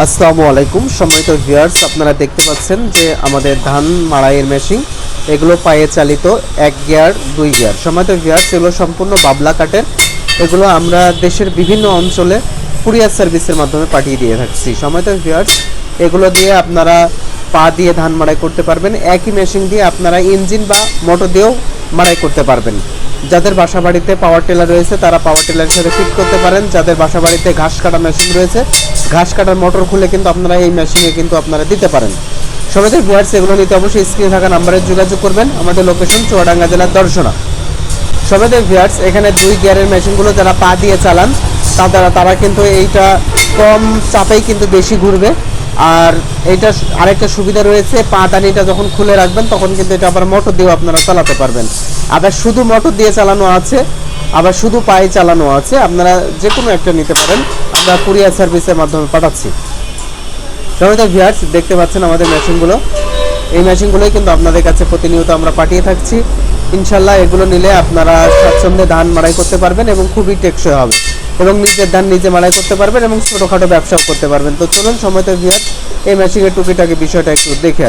আসসালামু আলাইকুম। সম্মানিত ভিউয়ার্স, আপনারা দেখতে পাচ্ছেন যে আমাদের ধান মাড়াইয়ের মেশিন এগুলো পায়ে চালিত এক গিয়ার, দুই গিয়ার। সম্মানিত ভিউয়ার্স, এগুলো সম্পূর্ণ বাবলা কাঠের। এগুলো আমরা দেশের বিভিন্ন অঞ্চলে কুরিয়ার সার্ভিসের মাধ্যমে পাঠিয়ে দিয়ে থাকছি। সম্মানিত ভিউয়ার্স, এগুলো দিয়ে আপনারা পা দিয়ে ধান মাড়াই করতে পারবেন। একই মেশিন দিয়ে আপনারা ইঞ্জিন বা মোটর দিয়েও মাড়াই করতে পারবেন। যাদের বাসা বাড়িতে পাওয়ার টেলার রয়েছে, তারা পাওয়ার টেলারের সাথে ফিট করতে পারেন। যাদের বাসা বাড়িতে ঘাস কাটা মেশিন রয়েছে, ঘাস কাটার মোটর খুলে কিন্তু আপনারা এই মেশিনে কিন্তু আপনারা দিতে পারেন। সবাই ভিউয়ার্স এগুলো নিতে অবশ্যই স্ক্রিনে থাকা নাম্বারে যোগাযোগ করবেন। আমাদের লোকেশন চুয়াডাঙ্গা জেলার দর্শনা। সবাইদের ভিউয়ার্স এখানে দুই গিয়ারের মেশিনগুলো যারা পা দিয়ে চালান তারা তারা কিন্তু এইটা কম চাপেই কিন্তু বেশি ঘুরবে। আর এইটা আরেকটা সুবিধা রয়েছে, পা টানিটা যখন খুলে রাখবেন, তখন কিন্তু এটা আবার মোটর দিয়েও আপনারা চালাতে পারবেন। আবার শুধু মোটর দিয়ে চালানো আছে, আবার শুধু পায়ে চালানো আছে, আপনারা যে কোনো একটা নিতে পারেন। আমরা কুরিয়ার সার্ভিসের মাধ্যমে পাঠাচ্ছি। সবাই ভিউয়ার্স, দেখতে পাচ্ছেন আমাদের মেশিনগুলো। এই মেশিনগুলোই কিন্তু আপনাদের কাছে প্রতিনিয়ত আমরা পাঠিয়ে থাকছি। ইনশাল্লাহ এগুলো নিলে আপনারা স্বাচ্ছন্দ্যে ধান মাড়াই করতে পারবেন এবং খুবই টেকসই হবে। এবং নিজের ধান নিজে মাড়াই করতে পারবেন এবং ছোটোখাটো ব্যবসাও করতে পারবেন। তো চলুন সময় তো ভিউয়ার্স, এই মেশিনের টুকিটাকি বিষয়টা একটু দেখে।